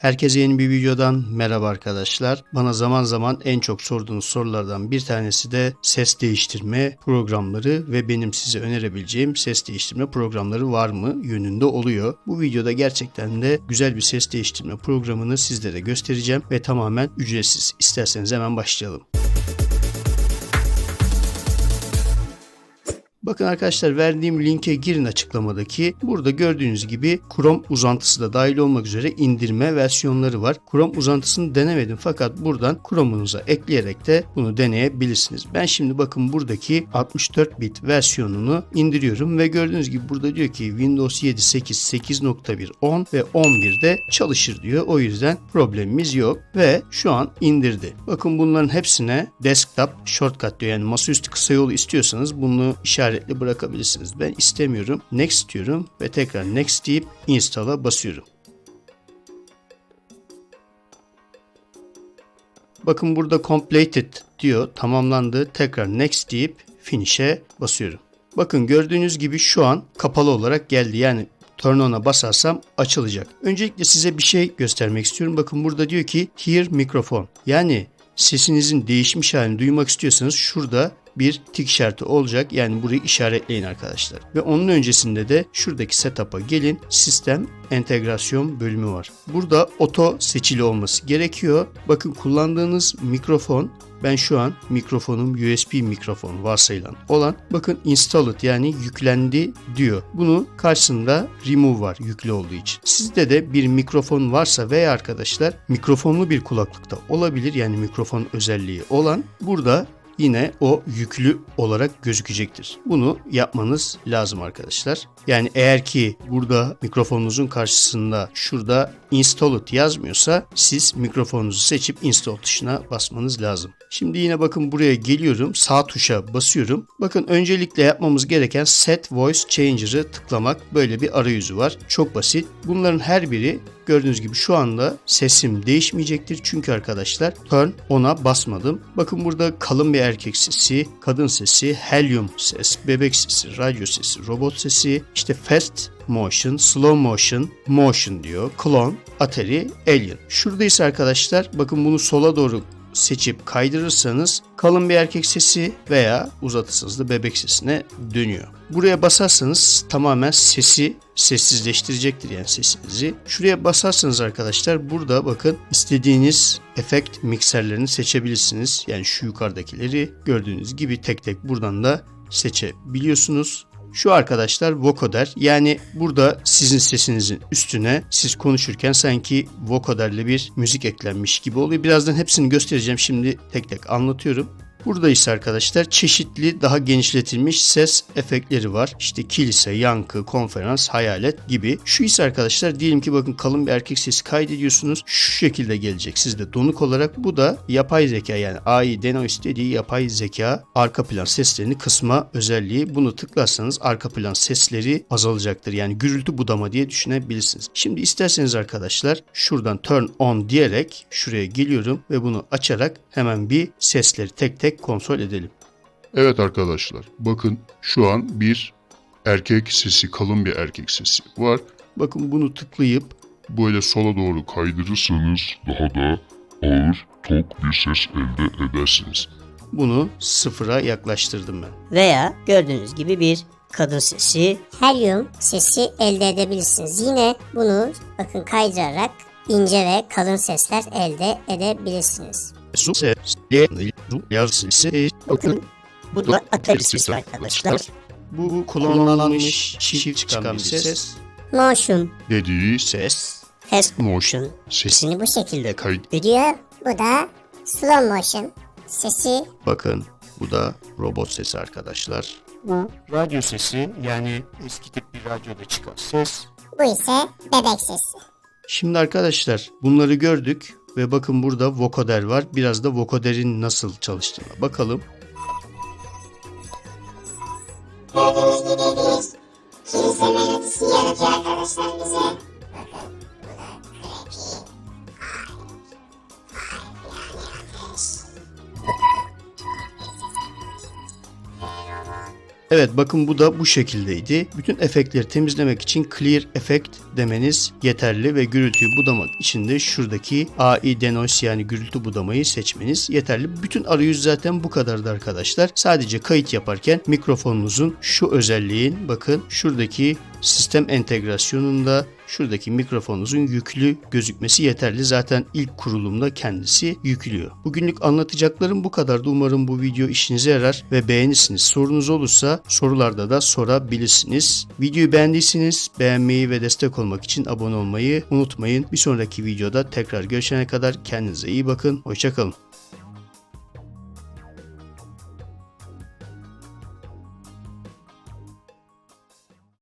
Herkese yeni bir videodan merhaba arkadaşlar. Bana zaman zaman en çok sorduğunuz sorulardan bir tanesi de ses değiştirme programları ve benim size önerebileceğim ses değiştirme programları var mı yönünde oluyor. Bu videoda gerçekten de güzel bir ses değiştirme programını sizlere göstereceğim ve tamamen ücretsiz. İsterseniz hemen başlayalım. Bakın arkadaşlar verdiğim linke girin açıklamadaki. Burada gördüğünüz gibi Chrome uzantısı da dahil olmak üzere indirme versiyonları var. Chrome uzantısını denemedim fakat buradan Chrome'unuza ekleyerek de bunu deneyebilirsiniz. Ben şimdi bakın buradaki 64 bit versiyonunu indiriyorum ve gördüğünüz gibi burada diyor ki Windows 7, 8, 8.1, 10 ve 11'de çalışır diyor. O yüzden problemimiz yok ve şu an indirdi. Bakın bunların hepsine desktop shortcut diyor. Yani masaüstü kısa yolu istiyorsanız bunu işaretli bırakabilirsiniz. Ben istemiyorum. Next diyorum ve tekrar next deyip install'a basıyorum. Bakın burada completed diyor. Tamamlandı. Tekrar next deyip finish'e basıyorum. Bakın gördüğünüz gibi şu an kapalı olarak geldi. Yani turn on'a basarsam açılacak. Öncelikle size bir şey göstermek istiyorum. Bakın burada diyor ki hear mikrofon. Yani sesinizin değişmiş halini duymak istiyorsanız şurada bir tik işareti olacak. Yani burayı işaretleyin arkadaşlar. Ve onun öncesinde de şuradaki setup'a gelin. Sistem entegrasyon bölümü var. Burada oto seçili olması gerekiyor. Bakın kullandığınız mikrofon ben şu an mikrofonum USB mikrofon varsayılan olan bakın installed yani yüklendi diyor. Bunu karşısında remove var yüklü olduğu için. Sizde de bir mikrofon varsa veya arkadaşlar mikrofonlu bir kulaklıkta olabilir yani mikrofon özelliği olan burada yine o yüklü olarak gözükecektir. Bunu yapmanız lazım arkadaşlar. Yani eğer ki burada mikrofonunuzun karşısında şurada installed yazmıyorsa siz mikrofonunuzu seçip install tuşuna basmanız lazım. Şimdi yine bakın buraya geliyorum. Sağ tuşa basıyorum. Bakın öncelikle yapmamız gereken set voice changer'ı tıklamak. Böyle bir arayüzü var. Çok basit. Bunların her biri gördüğünüz gibi şu anda sesim değişmeyecektir. Çünkü arkadaşlar turn ona basmadım. Bakın burada kalın bir erkek sesi, kadın sesi, helium ses, bebek sesi, radyo sesi, robot sesi, işte fast motion, slow motion, motion diyor. Clone, Atari, Alien. Şurada arkadaşlar bakın bunu sola doğru seçip kaydırırsanız kalın bir erkek sesi veya uzatırsanız da bebek sesine dönüyor. Buraya basarsanız tamamen sesi sessizleştirecektir yani sesinizi. Şuraya basarsanız arkadaşlar burada bakın istediğiniz efekt mikserlerini seçebilirsiniz. Yani şu yukarıdakileri gördüğünüz gibi tek tek buradan da seçebiliyorsunuz. Şu arkadaşlar vocoder yani burada sizin sesinizin üstüne siz konuşurken sanki vocoderle bir müzik eklenmiş gibi oluyor. Birazdan hepsini göstereceğim şimdi tek tek anlatıyorum. Burada ise arkadaşlar çeşitli daha genişletilmiş ses efektleri var. İşte kilise, yankı, konferans, hayalet gibi. Şu ise arkadaşlar diyelim ki bakın kalın bir erkek sesi kaydediyorsunuz. Şu şekilde gelecek sizde donuk olarak. Bu da yapay zeka yani AI Denoise dediği yapay zeka arka plan seslerini kısma özelliği. Bunu tıklarsanız arka plan sesleri azalacaktır. Yani gürültü budama diye düşünebilirsiniz. Şimdi isterseniz arkadaşlar şuradan turn on diyerek şuraya geliyorum ve bunu açarak hemen bir sesleri tek tek kontrol edelim. Evet arkadaşlar bakın şu an bir erkek sesi kalın bir erkek sesi var. Bakın bunu tıklayıp Böyle sola doğru kaydırırsanız daha da ağır tok bir ses elde edersiniz. bunu sıfıra yaklaştırdım ben. Veya gördüğünüz gibi bir kadın sesi helyum sesi elde edebilirsiniz. Yine bunu bakın kaydırarak ince ve kalın sesler elde edebilirsiniz. Su ses, yazısı, bakın bu da sesi arkadaşlar. bu kullanılmış çift çıkan bir ses, Motion Dediği ses, Fast motion sesini bu şekilde kay ediyor. Bu da slow motion sesi. bakın bu da robot sesi arkadaşlar. Bu radyo sesi yani eski tip bir radyoda çıkan ses. Bu ise bebek sesi. Şimdi arkadaşlar bunları gördük ve bakın burada vocoder var. Biraz da vocoder'in nasıl çalıştığına bakalım. Gördüğünüz gibi bir melodisi yaratıyor arkadaşlar bize. Evet bakın bu da bu şekildeydi. Bütün efektleri temizlemek için clear effect demeniz yeterli ve gürültüyü budamak için de şuradaki AI denoise yani gürültü budamayı seçmeniz yeterli. Bütün arayüz zaten bu kadardı arkadaşlar. Sadece kayıt yaparken mikrofonunuzun şu özelliğin bakın şuradaki sistem entegrasyonunda şuradaki mikrofonunuzun yüklü gözükmesi yeterli. Zaten ilk kurulumda kendisi yüklüyor. Bugünlük anlatacaklarım bu kadardı. Umarım bu video işinize yarar ve beğenirsiniz. Sorunuz olursa sorularda da sorabilirsiniz. Videoyu beğendiyseniz beğenmeyi ve destek olmak için abone olmayı unutmayın. Bir sonraki videoda tekrar görüşene kadar kendinize iyi bakın. Hoşçakalın.